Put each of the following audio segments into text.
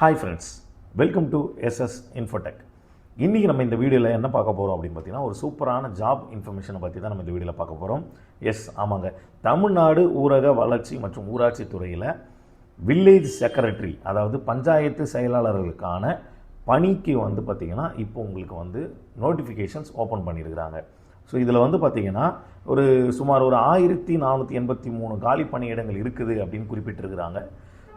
Hi friends welcome to SS infotech இன்றைக்கி நம்ம இந்த வீடியோவில் என்ன பார்க்க போகிறோம் அப்படின்னு பார்த்தீங்கன்னா ஒரு சூப்பரான ஜாப் இன்ஃபர்மேஷனை பற்றி தான் நம்ம இந்த வீடியோவில் பார்க்க போகிறோம் எஸ் ஆமாங்க. தமிழ்நாடு ஊரக வளர்ச்சி மற்றும் ஊராட்சி துறையில் வில்லேஜ் செக்ரட்டரி அதாவது பஞ்சாயத்து செயலாளர்களுக்கான பணிக்கு வந்து பார்த்திங்கன்னா இப்போ உங்களுக்கு வந்து நோட்டிஃபிகேஷன்ஸ் ஓப்பன் பண்ணியிருக்கிறாங்க. ஸோ இதில் வந்து பார்த்திங்கன்னா ஒரு சுமார் ஒரு ஆயிரத்தி நானூற்றி எண்பத்தி மூணு காலி பணியிடங்கள் இருக்குது அப்படின்னு குறிப்பிட்டிருக்கிறாங்க.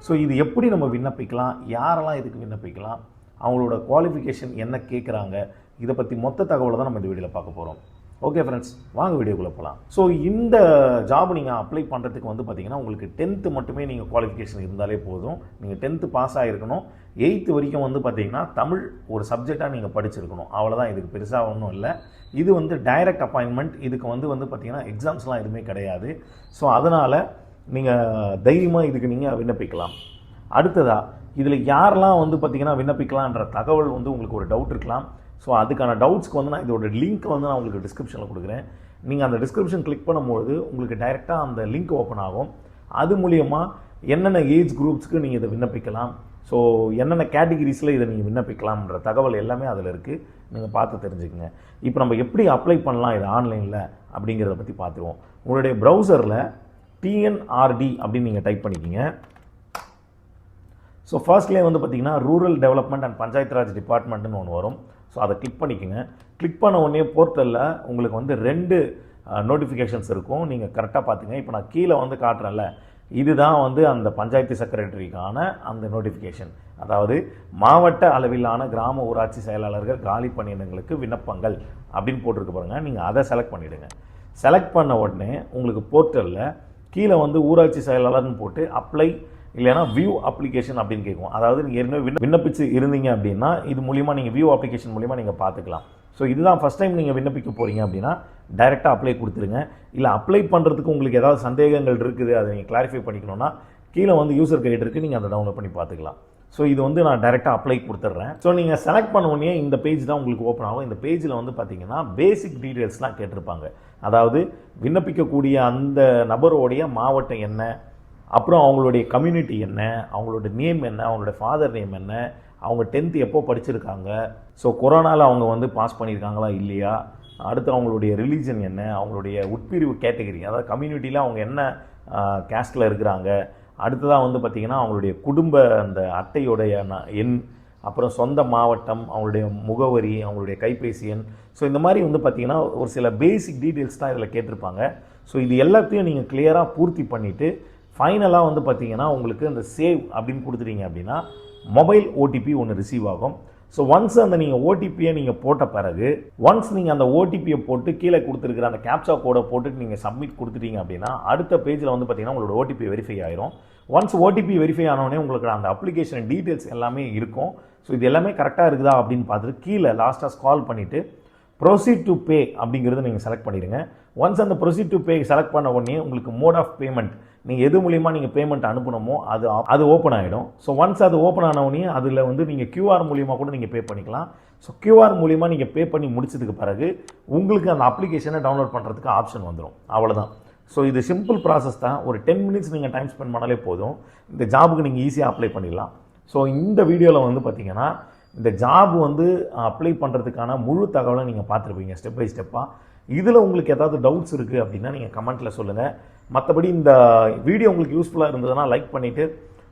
ஸோ இது எப்படி நம்ம விண்ணப்பிக்கலாம்? யாரெல்லாம் இதுக்கு விண்ணப்பிக்கலாம்? அவங்களோட குவாலிஃபிகேஷன் என்ன கேட்குறாங்க இதை பற்றி மொத்த தகவலை தான் நம்ம இந்த வீடியோவில் பார்க்க போகிறோம் ஓகே ஃப்ரெண்ட்ஸ் வாங்க வீடியோக்குள்ளே போகலாம் ஸோ இந்த ஜாப் நீங்கள் அப்ளை பண்ணுறதுக்கு வந்து பார்த்தீங்கன்னா உங்களுக்கு டென்த்து மட்டுமே நீங்கள் குவாலிஃபிகேஷன் இருந்தாலே போதும். நீங்கள் டென்த்து பாஸ் ஆகிருக்கணும் எயித்து வரைக்கும் வந்து பார்த்தீங்கன்னா தமிழ் ஒரு சப்ஜெக்டாக நீங்கள் படிச்சிருக்கணும். அவ்வளோதான் இதுக்கு பெருசாக ஒன்றும் இல்லை. இது வந்து டைரக்ட் அப்பாயின்மெண்ட் இதுக்கு வந்து வந்து பார்த்தீங்கன்னா எக்ஸாம்ஸ்லாம் எதுவுமே கிடையாது. ஸோ அதனால் நீங்கள் தைரியமாக இதுக்கு நீங்கள் விண்ணப்பிக்கலாம். அடுத்ததாக இதில் யாரெல்லாம் வந்து பார்த்தீங்கன்னா விண்ணப்பிக்கலான்ற தகவல் வந்து உங்களுக்கு ஒரு டவுட் இருக்கலாம். ஸோ அதுக்கான டவுட்ஸ்க்கு வந்து நான் இதோட லிங்க் வந்து நான் உங்களுக்கு டிஸ்கிரிப்ஷனில் கொடுக்குறேன். நீங்கள் அந்த டிஸ்கிரிப்ஷன் கிளிக் பண்ணும்போது உங்களுக்கு டைரெக்டாக அந்த லிங்க் ஓப்பன் ஆகும். அது மூலியமாக என்னென்ன ஏஜ் குரூப்ஸ்க்கு நீங்கள் இதை விண்ணப்பிக்கலாம். ஸோ என்னென்ன கேட்டகிரிஸில் இதை நீங்கள் விண்ணப்பிக்கலாம்ன்ற தகவல் எல்லாமே அதில் இருக்குது நீங்கள் பார்த்து தெரிஞ்சுக்கங்க. இப்போ நம்ம எப்படி அப்ளை பண்ணலாம் இது ஆன்லைனில் அப்படிங்கிறத பற்றி பார்த்துருவோம். உங்களுடைய ப்ரௌசரில் டிஎன்ஆர்டி அப்படின்னு நீங்கள் டைப் பண்ணிக்கிங்க. ஸோ ஃபர்ஸ்ட்லேயே வந்து பார்த்தீங்கன்னா rural development and panchayat raj டிபார்ட்மெண்ட்டுன்னு ஒன்று வரும். ஸோ அதை கிளிக் பண்ணிக்கோங்க. கிளிக் பண்ண உடனே போர்ட்டலில் உங்களுக்கு வந்து ரெண்டு நோட்டிஃபிகேஷன்ஸ் இருக்கும். நீங்கள் கரெக்டாக பார்த்துங்க இப்போ நான் கீழே வந்து காட்டுறேன்ல. இதுதான் வந்து அந்த பஞ்சாயத்து செக்ரட்டரிக்கான அந்த நோட்டிஃபிகேஷன் அதாவது மாவட்ட அளவிலான கிராம ஊராட்சி செயலாளர்கள் காலி பணியிடங்களுக்கு விண்ணப்பங்கள் அப்படின்னு போட்டிருக்கு பாருங்கள் நீங்கள் அதை செலக்ட் பண்ணிவிடுங்க செலக்ட் பண்ண உடனே உங்களுக்கு போர்ட்டலில் கீழே வந்து ஊராட்சி செயலாளர்னு போட்டு அப்ளை இல்லைனா வியூ அப்ளிகேஷன் அப்படின்னு கேட்கும் அதாவது நீங்கள் ஏற்கனவே விண்ணப்பிச்சு இருந்தீங்க அப்படின்னா இது மூலிமா நீங்கள் வியூ அப்ளிகேஷன் மூலிமா நீங்கள் பார்த்துக்கலாம். ஸோ இதுதான் ஃபஸ்ட் டைம் நீங்கள் விண்ணப்பிக்க போகிறீங்க அப்படின்னா டைரெக்டாக அப்ளை கொடுத்துருங்க. இல்லை அப்ளை பண்ணுறதுக்கு உங்களுக்கு ஏதாவது சந்தேகங்கள் இருக்குது அதை நீங்கள் கிளாரிஃபை பண்ணிக்கணும்னா கீழே வந்து யூசர் கைடு இருக்குது நீங்கள் அதை டவுன்லோட் பண்ணி பார்த்துக்கலாம். ஸோ இது வந்து நான் டைரெக்டாக அப்ளை கொடுத்துட்றேன். ஸோ நீங்கள் செலக்ட் பண்ண உடனே இந்த பேஜ் தான் உங்களுக்கு ஓப்பன் ஆகும். இந்த பேஜில் வந்து பார்த்தீங்கன்னா பேசிக் டீட்டெயில்ஸ்லாம் கேட்டிருப்பாங்க. அதாவது விண்ணப்பிக்கக்கூடிய அந்த நபருடைய மாவட்டம் என்ன? அப்புறம் அவங்களுடைய கம்யூனிட்டி என்ன? அவங்களோட நேம் என்ன? அவங்களோட ஃபாதர் நேம் என்ன? அவங்க டென்த்து எப்போ படிச்சிருக்காங்க? ஸோ கொரோனாவில் அவங்க வந்து பாஸ் பண்ணியிருக்காங்களா இல்லையா? அடுத்து அவங்களுடைய ரிலீஜன் என்ன? அவங்களுடைய உட்பிரிவு கேட்டகரி அதாவது கம்யூனிட்டியில் அவங்க என்ன கேஸ்டில் இருக்கிறாங்க? அடுத்ததாக வந்து பார்த்திங்கன்னா அவங்களுடைய குடும்ப அந்த அட்டையுடைய எண் அப்புறம் சொந்த மாவட்டம் அவங்களுடைய முகவரி அவங்களுடைய கைபேசி எண். ஸோ இந்த மாதிரி வந்து பார்த்திங்கன்னா ஒரு சில பேசிக் டீட்டெயில்ஸ் தான் இதில் கேட்டிருப்பாங்க. ஸோ இது எல்லாத்தையும் நீங்கள் கிளியராக பூர்த்தி பண்ணிவிட்டு ஃபைனலாக வந்து பார்த்தீங்கன்னா உங்களுக்கு அந்த சேவ் அப்படின்னு கொடுத்துட்டீங்க அப்படின்னா மொபைல் ஓடிபி ஒன்று ரிசீவ் ஆகும். ஸோ ஒன்ஸ் அந்த நீங்கள் ஓடிபியை நீங்கள் போட்ட பிறகு ஒன்ஸ் நீங்கள் அந்த ஓடிபியை போட்டு கீழே கொடுத்துருக்குற அந்த கேப்சா கோடை போட்டுட்டு நீங்கள் சப்மிட் கொடுத்துட்டீங்க அப்படின்னா அடுத்த பேஜில் வந்து பார்த்தீங்கன்னா உங்களோட ஓடிபி வெரிஃபை ஆயிரும். ஒன்ஸ் ஓடிபி வெரிஃபை ஆனோடனே உங்களுக்கு அந்த அப்ளிகேஷன் டீட்டெயில்ஸ் எல்லாமே இருக்கும். ஸோ இது எல்லாமே கரெக்டாக இருக்குதா அப்படின்னு பார்த்துட்டு கீழே லாஸ்ட்டாக ஸ்கால் பண்ணிவிட்டு ப்ரொசீட் டு பே அப்படிங்கிறத நீங்கள் செலக்ட் பண்ணிடுங்க. ஒன்ஸ் அந்த ப்ரொசீட் டு பே செலக்ட் பண்ண உடனே உங்களுக்கு மோட் ஆஃப் பேமெண்ட் நீங்கள் எது மூலிமா நீங்கள் பேமெண்ட் அனுப்பணுமோ அது அது ஓப்பன் ஆகிடும் ஸோ ஒன்ஸ் அது ஓப்பன் ஆனவுடனே அதில் வந்து நீங்கள் கியூஆர் மூலிமா கூட நீங்கள் பே பண்ணிக்கலாம். ஸோ கியூஆர் மூலிமா நீங்கள் பே பண்ணி முடிச்சதுக்கு பிறகு உங்களுக்கு அந்த அப்ளிகேஷனை டவுன்லோட் பண்ணுறதுக்கு ஆப்ஷன் வந்துடும் அவ்வளோதான் ஸோ இது சிம்பிள் ப்ராசஸ் தான். ஒரு டென் மினிட்ஸ் நீங்கள் டைம் ஸ்பெண்ட் பண்ணாலே போதும். இந்த ஜாபுக்கு நீங்கள் ஈஸியாக அப்ளை பண்ணிடலாம். ஸோ இந்த வீடியோவில் வந்து பார்த்தீங்கன்னா இந்த ஜாப் வந்து அப்ளை பண்ணுறதுக்கான முழு தகவலை நீங்கள் பார்த்துருப்பீங்க ஸ்டெப் பை ஸ்டெப்பாக இதில் உங்களுக்கு ஏதாவது டவுட்ஸ் இருக்குது அப்படின்னா நீங்கள் கமெண்ட்டில் சொல்லுங்கள் மற்றபடி இந்த வீடியோ உங்களுக்கு யூஸ்ஃபுல்லாக இருந்ததுன்னா லைக் பண்ணிவிட்டு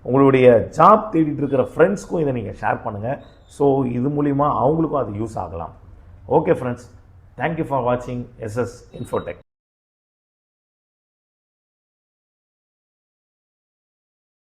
உங்களுடைய ஜாப் தேடிட்டு இருக்கிற ஃப்ரெண்ட்ஸ்க்கும் இதை நீங்கள் ஷேர் பண்ணுங்கள் ஸோ இது மூலிமா அவங்களுக்கும் அது யூஸ் ஆகலாம். Okay friends thank you for வாட்சிங் எஸ்எஸ் இன்ஃபோடெக்